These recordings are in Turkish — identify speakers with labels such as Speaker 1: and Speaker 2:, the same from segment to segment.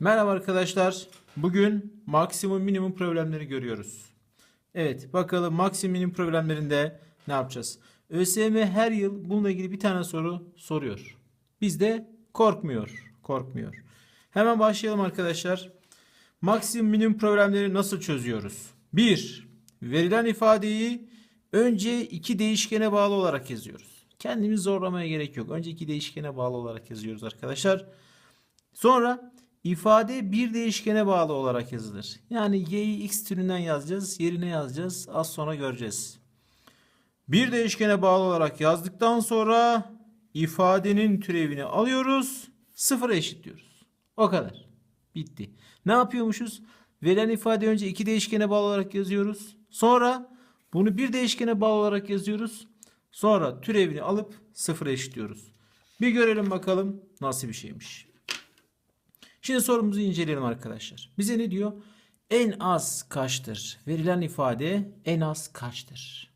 Speaker 1: Merhaba arkadaşlar. Bugün maksimum minimum problemleri görüyoruz. Evet bakalım maksimum minimum problemlerinde ne yapacağız? ÖSYM her yıl bununla ilgili bir tane soru soruyor. Biz de korkmuyor. Korkmuyor. Hemen başlayalım arkadaşlar. Maksimum minimum problemleri nasıl çözüyoruz? 1. Verilen ifadeyi önce iki değişkene bağlı olarak yazıyoruz. Kendimizi zorlamaya gerek yok. Önce iki değişkene bağlı olarak yazıyoruz arkadaşlar. Sonra ifade bir değişkene bağlı olarak yazılır. Yani y'yi x türünden yazacağız. Yerine yazacağız. Az sonra göreceğiz. Bir değişkene bağlı olarak yazdıktan sonra ifadenin türevini alıyoruz. Sıfıra eşitliyoruz. O kadar. Bitti. Ne yapıyormuşuz? Verilen ifade önce iki değişkene bağlı olarak yazıyoruz. Sonra bunu bir değişkene bağlı olarak yazıyoruz. Sonra türevini alıp sıfıra eşitliyoruz. Bir görelim bakalım nasıl bir şeymiş. Şimdi sorumuzu inceleyelim arkadaşlar. Bize ne diyor? En az kaçtır? Verilen ifade en az kaçtır?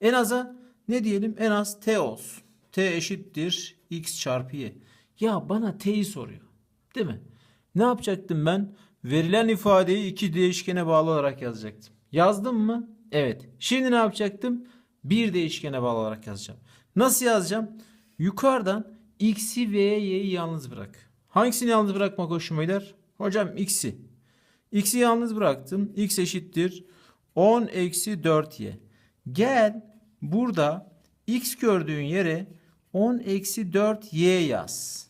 Speaker 1: En aza ne diyelim? En az t olsun. t eşittir x çarpı y. Ya bana t'yi soruyor. Değil mi? Ne yapacaktım ben? Verilen ifadeyi iki değişkene bağlı olarak yazacaktım. Yazdım mı? Evet. Şimdi ne yapacaktım? Bir değişkene bağlı olarak yazacağım. Nasıl yazacağım? Yukarıdan x'i ve y'yi yalnız bırak. Hangisini yalnız bırakmak hoşuma gider? Hocam x'i. X'i yalnız bıraktım. x eşittir 10 eksi 4y. Gel burada x gördüğün yere 10 eksi 4y yaz.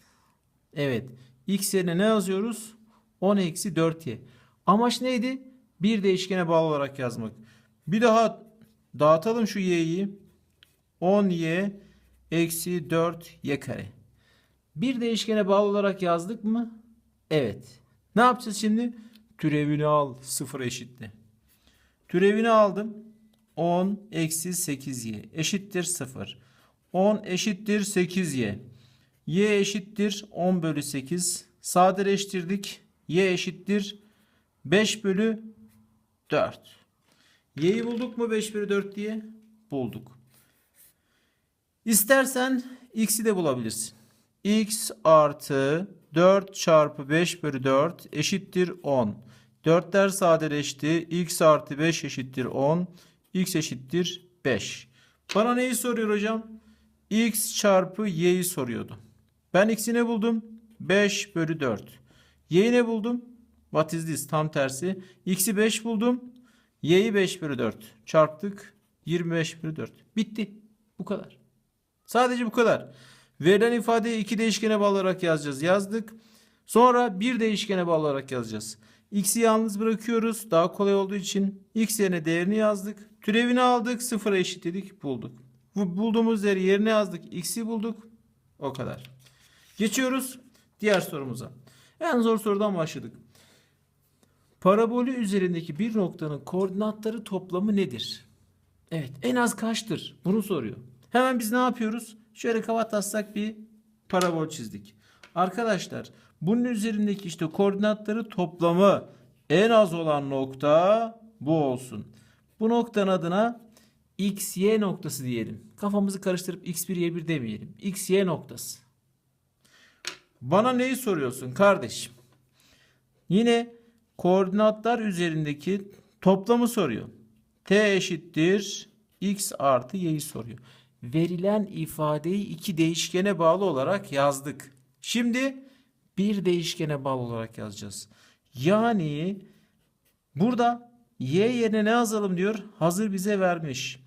Speaker 1: Evet. X yerine ne yazıyoruz? 10 eksi 4y. Amaç neydi? Bir değişkene bağlı olarak yazmak. Bir daha dağıtalım şu y'yi. 10y eksi 4y kare. Bir değişkene bağlı olarak yazdık mı? Evet. Ne yapacağız şimdi? Türevini al. Sıfır eşitle. Türevini aldım. 10 eksi 8y eşittir 0. 10 eşittir 8y. y eşittir 10 bölü 8. Sadeleştirdik. y eşittir 5 bölü 4. y'yi bulduk mu 5 bölü 4 diye? Bulduk. İstersen x'i de bulabilirsin. X artı 4 çarpı 5 bölü 4 eşittir 10. 4'ler sadeleşti. x artı 5 eşittir 10. x eşittir 5. Bana neyi soruyor hocam? x çarpı y'yi soruyordu. Ben x'i ne buldum? 5 bölü 4. y'yi ne buldum? What is this? Tam tersi. x'i 5 buldum. y'yi 5 bölü 4. Çarptık. 25 bölü 4. Bitti. Bu kadar. Sadece bu kadar. Verilen ifadeyi iki değişkene bağlı olarak yazacağız. Yazdık. Sonra bir değişkene bağlı olarak yazacağız. X'i yalnız bırakıyoruz. Daha kolay olduğu için x yerine değerini yazdık. Türevini aldık. Sıfıra eşitledik. Bulduk. Bu bulduğumuz değeri yerine yazdık. X'i bulduk. O kadar. Geçiyoruz diğer sorumuza. En zor sorudan başladık. Parabolü üzerindeki bir noktanın koordinatları toplamı nedir? Evet en az kaçtır? Bunu soruyor. Hemen biz ne yapıyoruz? Şöyle kafatassak bir parabol çizdik. Arkadaşlar bunun üzerindeki işte koordinatları toplamı en az olan nokta bu olsun. Bu noktanın adına x, y noktası diyelim. Kafamızı karıştırıp x1, y1 demeyelim. x, y noktası. Bana neyi soruyorsun kardeşim? Yine koordinatlar üzerindeki toplamı soruyor. t eşittir x artı y'yi soruyor. Verilen ifadeyi iki değişkene bağlı olarak yazdık. Şimdi bir değişkene bağlı olarak yazacağız. Yani burada y yerine ne yazalım diyor? Hazır bize vermiş.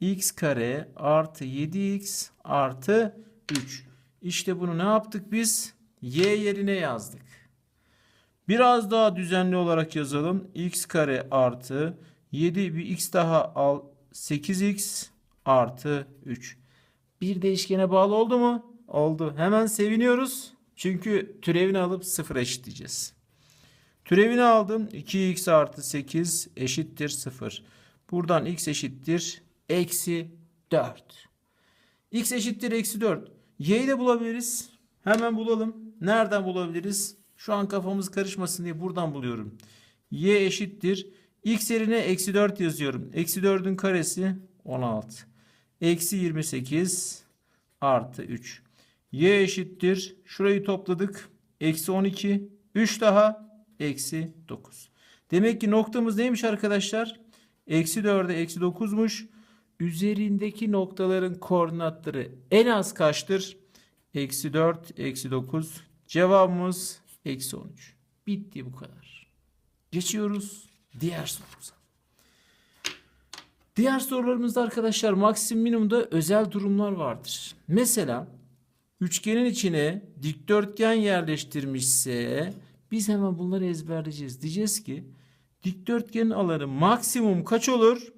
Speaker 1: x kare artı 7x artı 3. İşte bunu ne yaptık biz? y yerine yazdık. Biraz daha düzenli olarak yazalım. x kare artı 7 bir x daha al 8x artı 3. Bir değişkene bağlı oldu mu? Oldu. Hemen seviniyoruz. Çünkü türevini alıp sıfır eşitleyeceğiz. Türevini aldım. 2x artı 8 eşittir 0. Buradan x eşittir eksi 4. x eşittir eksi 4. y'yi de bulabiliriz. Hemen bulalım. Nereden bulabiliriz? Şu an kafamız karışmasın diye buradan buluyorum. y eşittir. x yerine eksi 4 yazıyorum. Eksi 4'ün karesi 16. Eksi 28 artı 3. Y eşittir. Şurayı topladık. Eksi 12. 3 daha eksi 9. Demek ki noktamız neymiş arkadaşlar? Eksi 4'e eksi 9'muş. Üzerindeki noktaların koordinatları en az kaçtır? Eksi 4, eksi 9. Cevabımız eksi 13. Bitti bu kadar. Geçiyoruz diğer sorumuza. Diğer sorularımızda arkadaşlar maksimum minimumda özel durumlar vardır. Mesela üçgenin içine dikdörtgen yerleştirmişse biz hemen bunları ezberleyeceğiz. Diyeceğiz ki dikdörtgenin alanı maksimum kaç olur?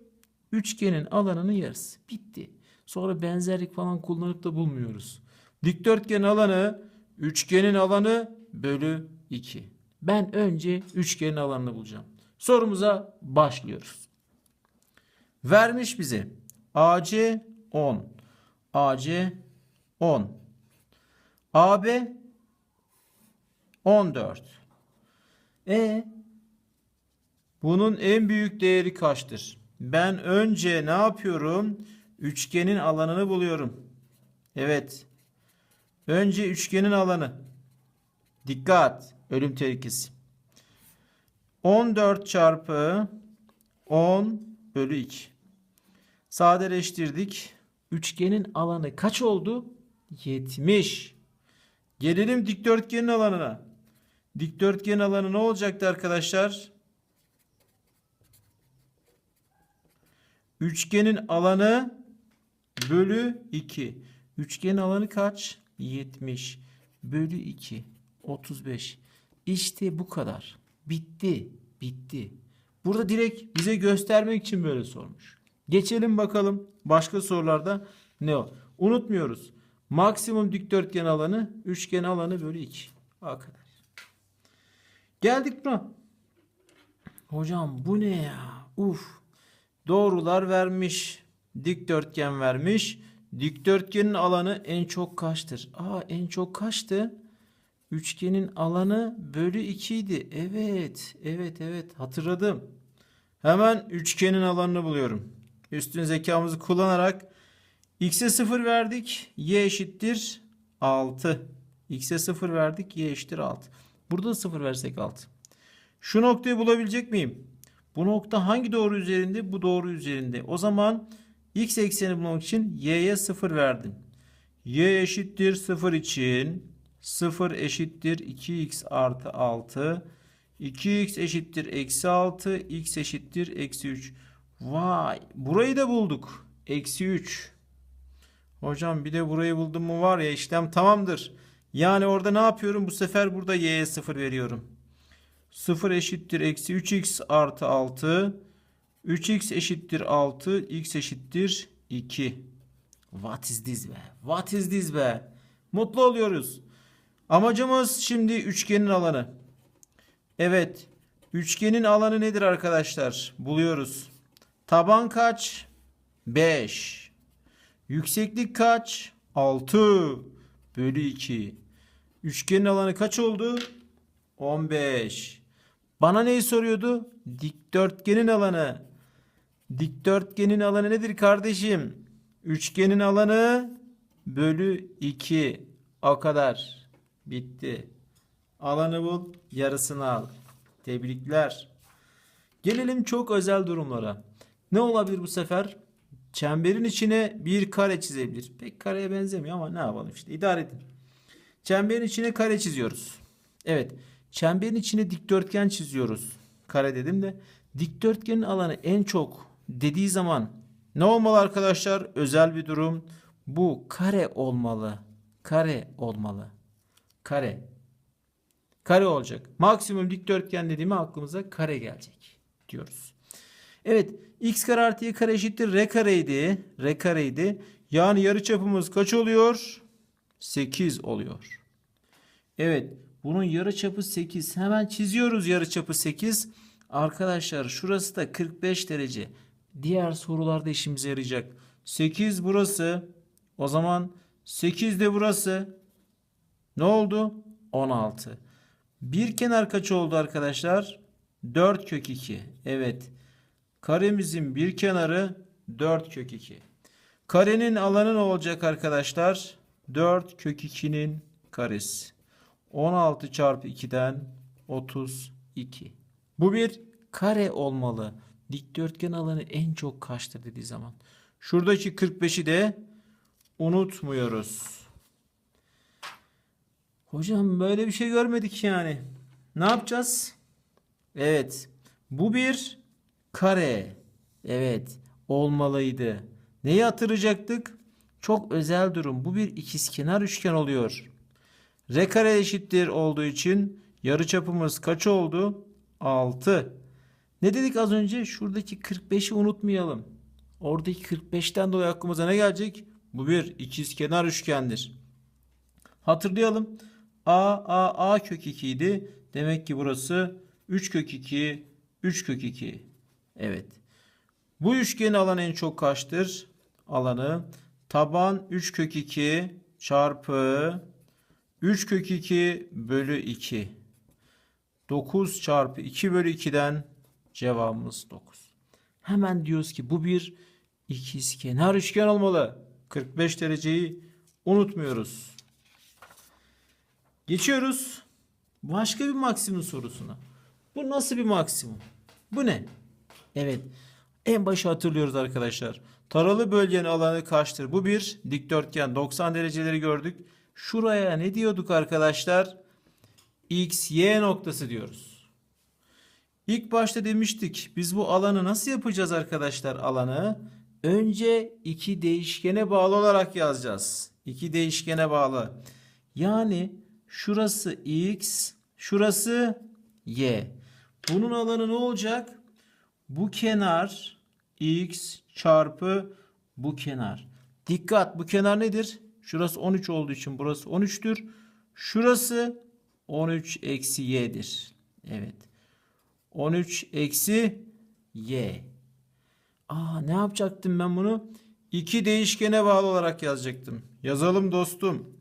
Speaker 1: Üçgenin alanının yarısı. Bitti. Sonra benzerlik falan kullanıp da bulmuyoruz. Dikdörtgenin alanı üçgenin alanı bölü 2. Ben önce üçgenin alanını bulacağım. Sorumuza başlıyoruz. Vermiş bize AC 10, AC 10, AB 14. E bunun en büyük değeri kaçtır? Ben önce ne yapıyorum? Üçgenin alanını buluyorum. Evet. Önce üçgenin alanı. Dikkat. Ölüm tehlikesi. 14 çarpı 10 bölü 2. Sadeleştirdik. Üçgenin alanı kaç oldu? 70. Gelelim dikdörtgenin alanına. Dikdörtgenin alanı ne olacaktı arkadaşlar? Üçgenin alanı bölü 2. Üçgenin alanı kaç? 70. Bölü 2. 35. İşte bu kadar. Bitti. Bitti. Burada direkt bize göstermek için böyle sormuş. Geçelim bakalım başka sorularda ne o? Unutmuyoruz. Maksimum dikdörtgen alanı üçgen alanı bölü 2. O kadar. Geldik buna. Hocam bu ne ya? Uf. Doğrular vermiş. Dikdörtgen vermiş. Dikdörtgenin alanı en çok kaçtır? Aa en çok kaçtı? Üçgenin alanı bölü 2 idi. Evet. Evet evet hatırladım. Hemen üçgenin alanını buluyorum. Üstün zekamızı kullanarak x'e 0 verdik. y eşittir 6. x'e 0 verdik. y eşittir 6. Burada da 0 versek 6. Şu noktayı bulabilecek miyim? Bu nokta hangi doğru üzerinde? Bu doğru üzerinde. O zaman x ekseni bulmak için y'ye 0 verdim. y eşittir 0 için 0 eşittir 2x artı 6. 2x eşittir eksi 6. x eşittir eksi 3. Vay burayı da bulduk. Eksi 3. Hocam bir de burayı buldum mu var ya işlem tamamdır. Yani orada ne yapıyorum? Bu sefer burada y'ye 0 veriyorum. 0 eşittir eksi 3x artı 6. 3x eşittir 6. x eşittir 2. What is this be? What is this be? Mutlu oluyoruz. Amacımız şimdi üçgenin alanı. Evet. Üçgenin alanı nedir arkadaşlar? Buluyoruz. Taban kaç? 5. Yükseklik kaç? 6 bölü 2. Üçgenin alanı kaç oldu? 15. Bana neyi soruyordu? Dikdörtgenin alanı. Dikdörtgenin alanı nedir kardeşim? Üçgenin alanı bölü 2. O kadar. Bitti. Alanı bul, yarısını al. Tebrikler. Gelelim çok özel durumlara. Ne olabilir bu sefer? Çemberin içine bir kare çizebilir. Pek kareye benzemiyor ama ne yapalım işte idare edin. Çemberin içine kare çiziyoruz. Evet. Çemberin içine dikdörtgen çiziyoruz. Kare dedim de dikdörtgenin alanı en çok dediği zaman ne olmalı arkadaşlar? Özel bir durum. Bu kare olmalı. Kare olmalı. Kare. Kare olacak. Maksimum dikdörtgen dediğimi aklımıza kare gelecek diyoruz. Evet. X kare artı y kare eşittir r kareydi. R kareydi. Yani yarıçapımız kaç oluyor? 8 oluyor. Evet. Bunun yarıçapı 8. Hemen çiziyoruz yarıçapı 8. Arkadaşlar şurası da 45 derece. Diğer sorularda işimize yarayacak. 8 burası. O zaman 8 de burası. Ne oldu? 16. Bir kenar kaç oldu arkadaşlar? 4 kök 2. Evet. Karemizin bir kenarı 4 kök 2. Karenin alanı ne olacak arkadaşlar? 4 kök 2'nin karesi. 16 çarpı 2'den 32. Bu bir kare olmalı. Dikdörtgen alanı en çok kaçtır dediği zaman. Şuradaki 45'i de unutmuyoruz. Hocam böyle bir şey görmedik yani. Ne yapacağız? Evet. Bu bir kare. Evet. Olmalıydı. Neyi hatırlayacaktık? Çok özel durum. Bu bir ikizkenar üçgen oluyor. R kare eşittir olduğu için yarıçapımız kaç oldu? 6. Ne dedik az önce? Şuradaki 45'i unutmayalım. Oradaki 45'ten dolayı aklımıza ne gelecek? Bu bir ikizkenar üçgendir. Hatırlayalım. A, A, A kök 2 idi. Demek ki burası 3 kök 2, 3 kök 2. Evet. Bu üçgenin alanı en çok kaçtır? Alanı taban 3 kök 2 çarpı 3 kök 2 bölü 2. 9 çarpı 2 bölü 2'den cevabımız 9. Hemen diyoruz ki bu bir ikizkenar üçgen olmalı. 45 dereceyi unutmuyoruz. Geçiyoruz başka bir maksimum sorusuna. Bu nasıl bir maksimum? Bu ne? Evet. En başa hatırlıyoruz arkadaşlar. Taralı bölgenin alanı kaçtır? Bu bir dikdörtgen 90 dereceleri gördük. Şuraya ne diyorduk arkadaşlar? X, Y noktası diyoruz. İlk başta demiştik biz bu alanı nasıl yapacağız arkadaşlar alanı? Önce iki değişkene bağlı olarak yazacağız. İki değişkene bağlı. Yani şurası X, şurası Y. Bunun alanı ne olacak? Bu kenar X çarpı bu kenar. Dikkat bu kenar nedir? Şurası 13 olduğu için burası 13'tür. Şurası 13 eksi y'dir. Evet. 13 eksi y. Aa ne yapacaktım ben bunu? İki değişkene bağlı olarak yazacaktım. Yazalım dostum.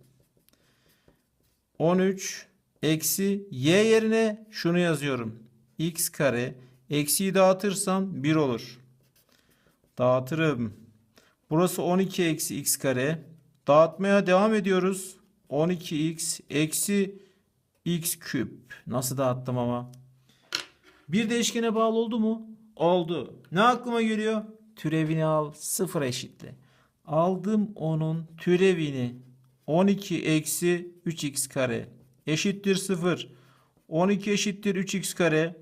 Speaker 1: 13 eksi y yerine şunu yazıyorum. x kare eksiyi dağıtırsam 1 olur. Dağıtırım. Burası 12 eksi x kare. Dağıtmaya devam ediyoruz. 12x eksi x küp. Nasıl dağıttım ama? Bir değişkene bağlı oldu mu? Oldu. Ne aklıma geliyor? Türevini al. Sıfır eşitle. Aldım onun türevini. 12 eksi 3x kare. Eşittir 0. 12 eşittir 3x kare.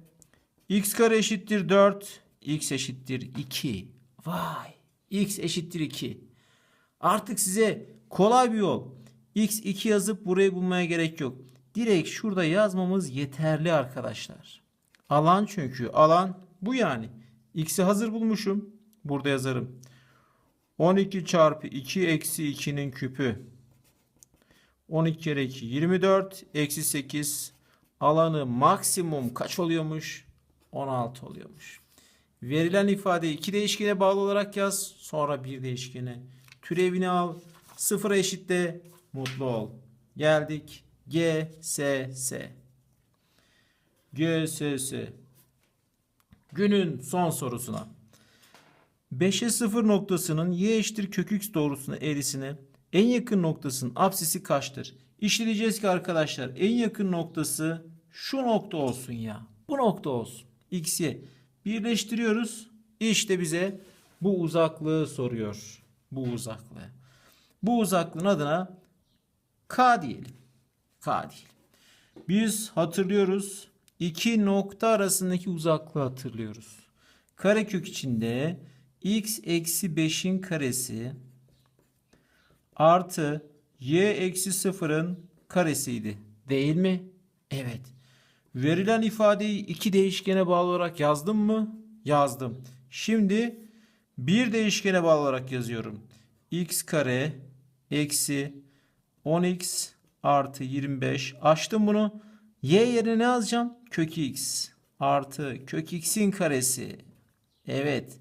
Speaker 1: x kare eşittir 4. x eşittir 2. Vay. x eşittir 2. Artık size kolay bir yol. x2 yazıp burayı bulmaya gerek yok. Direkt şurada yazmamız yeterli arkadaşlar. Alan çünkü. Alan bu yani. X'i hazır bulmuşum. Burada yazarım. 12 çarpı 2 eksi 2'nin küpü. 12 kere 2 24 eksi 8 alanı maksimum kaç oluyormuş? 16 oluyormuş. Verilen ifadeyi iki değişkene bağlı olarak yaz. Sonra bir değişkene türevini al. Sıfıra eşitle mutlu ol. Geldik. G, S, S. G, S, S. Günün son sorusuna. 5'e 0 noktasının y eşittir kök x doğrusuna eğrisine en yakın noktasının apsisi kaçtır? İşleyeceğiz ki arkadaşlar en yakın noktası şu nokta olsun ya. Bu nokta olsun. X'ye birleştiriyoruz. İşte bize bu uzaklığı soruyor. Bu uzaklığı. Bu uzaklığın adına K diyelim. K diyelim. Biz hatırlıyoruz. iki nokta arasındaki uzaklığı hatırlıyoruz. Karekök içinde x eksi 5'in karesi artı y eksi 0'ın karesiydi. Değil mi? Evet. Verilen ifadeyi iki değişkene bağlı olarak yazdım mı? Yazdım. Şimdi bir değişkene bağlı olarak yazıyorum. x kare eksi 10x artı 25. Açtım bunu. Y yerine ne yazacağım? Kök x artı kök x'in karesi. Evet.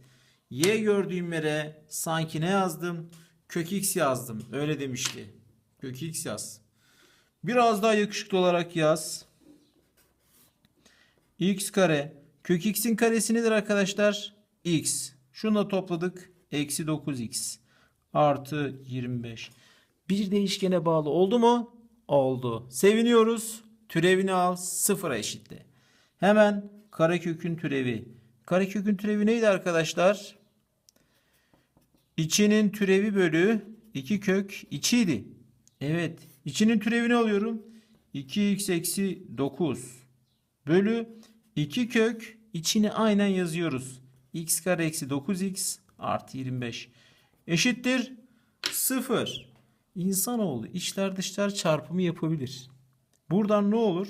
Speaker 1: Y gördüğüm yere sanki ne yazdım? Kök x yazdım. Öyle demişti. Kök x yaz. Biraz daha yakışıklı olarak yaz. x kare. Kök x'in karesi nedir arkadaşlar? x. Şunu da topladık. Eksi 9x. Artı 25. Bir değişkene bağlı oldu mu? Oldu. Seviniyoruz. Türevini al sıfıra eşitle. Hemen karekökün türevi. Karekökün türevi neydi arkadaşlar? İçinin türevi bölü 2 kök içiydi. Evet. içinin türevini alıyorum. 2x eksi 9 bölü 2 kök içini aynen yazıyoruz. x kare eksi 9x artı 25 eşittir 0. İnsanoğlu içler dışlar çarpımı yapabilir. Buradan ne olur?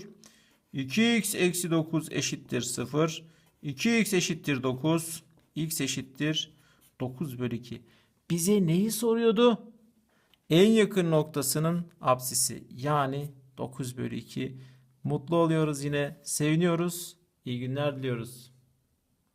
Speaker 1: 2x eksi 9 eşittir 0. 2x eşittir 9. x eşittir 9 bölü 2. Bize neyi soruyordu? En yakın noktasının apsisi yani 9 bölü 2. Mutlu oluyoruz yine. Seviniyoruz. İyi günler diliyoruz.